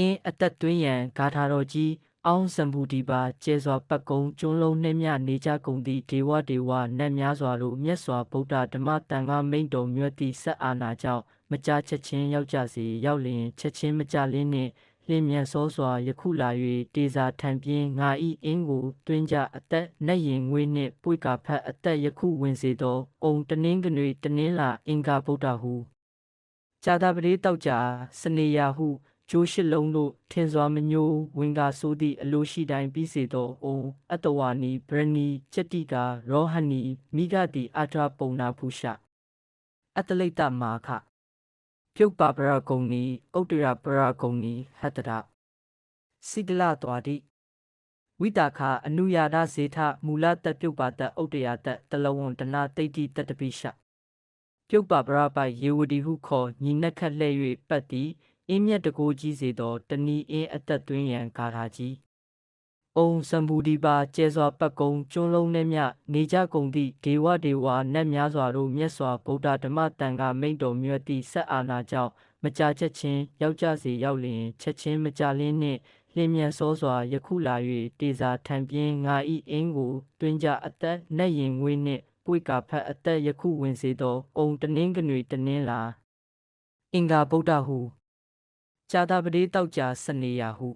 အင်းအသက်သွင်းရန်ဂါထာတော်ကြီးအောင်စံဘူဒီပါကျဲစွာပတ်ကုံကျွန်းလုံးနှင်းမြနေကြကုန်သည့်ဒေဝဒေဝနတ်များစွာတို့မြတ်စွာဗုဒ္ဓဓမ္မတန်ခါမိန်တော်မြတ်သည့်ဆက်အာနာကြောင့်မကြားချက်ချင်းရောက်ကြစေရောက်လျင်ချက်ချင်းမကြလင်းနှင့်လင်းမြန်စောစွာယခုလာ၍တေစာထံပြင်းငါဤအင်းကိုတွင်းကြအသက်နှက်ရင်ငွေနှင့်ပွေကာဖတ်အသက်ယခုဝင်စေသောအုံတနင်းကနွေတနင်းလာအင်္ဂါဗုဒ္ဓဟုဇာတာပတိတောက်ကြစနေယာဟု ကျိုးရှိလုံးတို့ထင်စွာမညိုးဝင်ကာဆိုးသည့်အလိုရှိတိုင်းပြီးစေသောအုံအတဝါနီဗရနီစက်တိကာရောဟနီမိဂတိအာထပုံနာဖုရှအတလိတမာခပြုတ်ပါပရကုံနီဥတ္တရပရကုံနီဟတ္တရစိတလသွားတိဝိတာခအနုယာဒဇေထမူလတက်ပြုတ်ပါတက်ဥတ္တရာတက်တလဝံတနာတိတ်တိတတပိရှပြုတ်ပါပရပိုက်ယေဝတီဟုခေါ်ညီနက်ခတ်လှဲ့၍ပတ်သည် အင်းမြတ်တကိုးကြီးစေသောတဏီအင်းအသက်သွင်းရန်ဂါထာကြီး။အုံစံဘူဒီပါကျဲစွာပတ်ကုံကျွန်းလုံးနှင့်မြနေကြကုန်သည့်ဒေဝဒေဝနတ်များစွာတို့မြတ်စွာဗုဒ္ဓဓမ္မတန်ခါမိန့်တော်မြတ်သည့်ဆက်အာနာကြောင့်မကြာချက်ချင်းယောက်ျားစီရောက်လျင်ချက်ချင်းမကြာလင်းနှင့်လင်းမြန်စောစွာယခုလာ၍တေစာထံပြင်းငါဤအင်းကိုတွင်ကြအသက်နှက်ရင်ငွေနှင့်ပွေကာဖတ်အသက်ယခုဝင်စေသောအုံတနင်းကနွေတနင်းလာအင်္ဂါဗုဒ္ဓဟု ကြာတာပတိတောက်ကြာစနေရဟု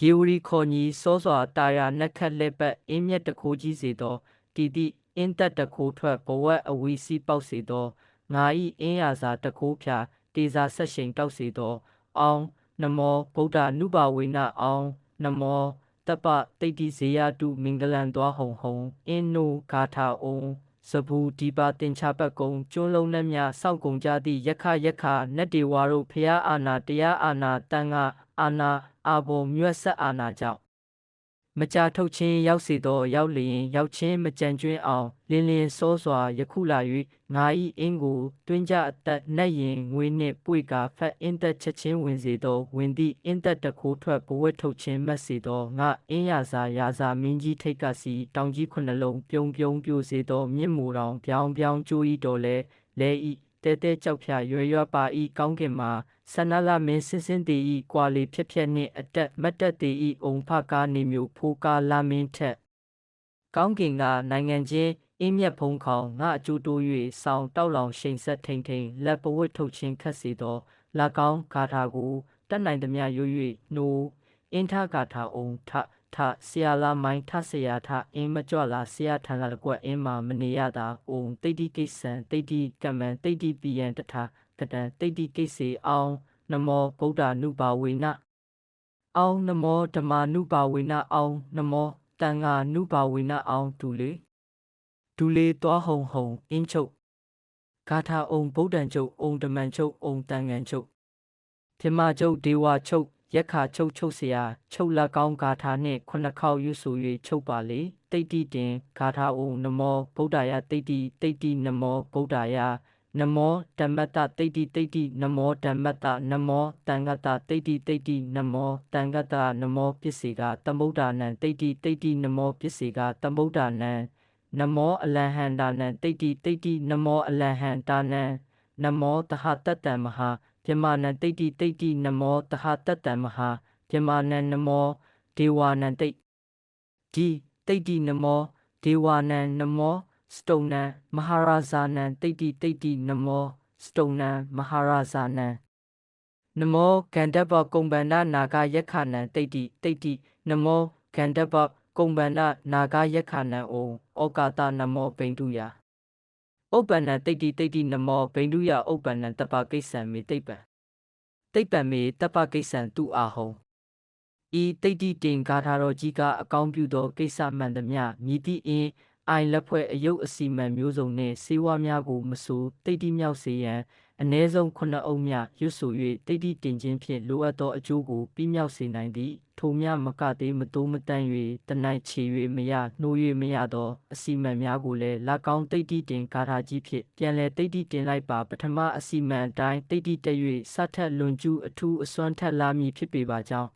ယေဝရီခေါ်ညီစောစွာတာယာနက်ခတ်လက်ပတ်အင်းမြတ်တခိုးကြီးစေသောတီတိအင်းတက်တခိုးထွက်ဘဝအဝီစီပေါက်စေသောငါဤအင်းရာစာတခိုးဖြာတေစာဆက်ရှိန်တောက်စေသော အောင်နမောဗုဒ္ဓနုပါဝေနအောင်နမောတပတိတ်တိဇေယတုမင်္ဂလံသွားဟုံဟုံအင်းနိုဂါထာအုံ စဘူးဒီပါတင်ချပတ်ကုံကျွန်းလုံးနဲ့များစောက်ကုန်ကြသည့်ယခယခနတ်တေဝါတို့ဖျားအာနာတရားအာနာတန်ခါအာနာအာဘောမြွတ်ဆက်အာနာကြောင့် မကြာထုတ်ချင်းရောက်စေသောရောက်လျင်ရောက်ချင်းမကြံကျွင်းအောင်လင်းလင်းစောစွာယခုလာ၍ငါဤအင်းကိုတွင်းကြအသက်နှက်ရင်ငွေနှင့်ပွေကာဖက်အင်းသက်ချက်ချင်းဝင်စေသောဝင်သည့်အင်းသက်တခိုးထွက်ဘဝထုတ်ချင်းမတ်စေသောငါအင်းရစာရာစာမင်းကြီးထိတ်ကစီတောင်ကြီးခုနှလုံးပြုံပြုံပြိုစေသောမြင့်မူတော်ပြောင်းပြောင်းကျိုးဤတော်လဲလဲဤ တဲတဲကြောက်ဖြာရွယ်ရွယ်ပါဤကောင်းကင်မှာဆန္ဒလမင်းစင်းစင်းတေဤကွာလီဖြစ်ဖြစ်နှင့်အတက်မတ်တက်တေဤအုံဖကားနေမျိုးဖိုးကားလာမင်းထက်ကောင်းကင်ကနိုင်ငံချင်းအင်းမြတ်ဖုံးခေါင်ငါအကျိုးတိုး၍ဆောင်းတောက်လောင်ရှိန်ဆက်ထိန်ထိန်လက်ပဝတ်ထုတ်ခြင်းခတ်စေသောလက်ကောင်းဂါထာကိုတတ်နိုင်သမျှရွ၍နိုးအင်းထဂါထာအုံထ ထဆရာလာမိုင်းထဆရာထအင်းမကြွလာဆရာထံလာကွက်အင်းမှာမနေရတာအုံတိတ်တိကိစ္စံတိတ်တိကမ္မံတိတ်တိပီယံတထကတံတိတ်တိကိစေအောင်နမောဗုဒ္ဓနုပါဝေနအောင်နမောဓမ္မနုပါဝေနအောင်နမောတန်ဃာနုပါဝေနအောင်ဒူလေဒူလေသွားဟုံဟုံအင်းချုပ်ဂါထာအုံဗုဒ္ဓံချုပ်အုံဓမ္မံချုပ်အုံတန်ငံချုပ်ပြမချုပ်ဒေဝချုပ် ရက်ခါချုပ်ချုပ်เสียချုပ်လက်ကောင်းဂါထာနှင့်ခုနှစ်ခေါက်ရွတ်ဆို၍ချုပ်ပါလေတိတ်တိတင်ဂါထာအုံနမောဗုဒ္ဓယတိတ်တိတိတ်တိနမောဗုဒ္ဓယနမောဓမ္မတတိတ်တိတိတ်တိနမောဓမ္မတနမောတန်ဂတတိတ်တိတိတ်တိနမောတန်ဂတနမောပစ္စေကသမုဒ္ဒနံတိတ်တိတိတ်တိနမောပစ္စေကသမုဒ္ဒနံနမောအလဟန္တာနံတိတ်တိတိတ်တိနမောအလဟန္တာနံနမောတဟတတ္တမဟာ ပြမနံတိတ်တိတိတ်တိနမောတဟတတ္တမဟာပြမနံနမောဒေဝနံတိတ်ဒီတိတ်တိနမောဒေဝနံနမောစတုံနံမဟာရာဇာနံတိတ်တိတိတ်တိနမောစတုံနံမဟာရာဇာနံနမောဂန္ဓဘကုံဗန္ဒနာဂယက္ခဏံတိတ်တိတိတ်တိနမောဂန္ဓဘကုံဗန္ဒနာဂယက္ခဏံဩဩကာတနမောပိန္တုယ ဥပ္ပန္နတိတ်တိတိတ်တိနမောပိန္တုယဥပ္ပန္နတပကိစ္ဆံမေတိပ္ပံတိပ္ပံမေတပကိစ္ဆံတုအာဟုံဤတိတ်တိတင်ဂါထာတော်ကြီးကအကောင်းပြုသောကိစ္စမှန်သမျှမြည်သည့်အင်းအိုင်လက်ဖွဲ့အယုတ်အစီမံမျိုးစုံနှင့်စေဝါများကိုမဆိုးတိတ်တိမြောက်စေရန် အ ਨੇ ဆုံးခုနှစ်အုပ်များရွတ်ဆို၍တိတ်တိတင်ခြင်းဖြင့်လိုအပ်သောအကျိုးကိုပြီးမြောက်စေနိုင်သည်ထိုမြမကသေးမတိုးမတန့်၍တနိုင်ချေ၍မရနှိုး၍မရသောအစီမံများကိုလည်းလက်ကောင်းတိတ်တိတင်ဂါထာကြီးဖြင့်ပြန်လည်တိတ်တိတင်လိုက်ပါပထမအစီမံအတိုင်းတိတ်တိတက်၍စထက်လွန်ကျူးအထူးအစွမ်းထက်လာမည်ဖြစ်ပေပါကြောင်း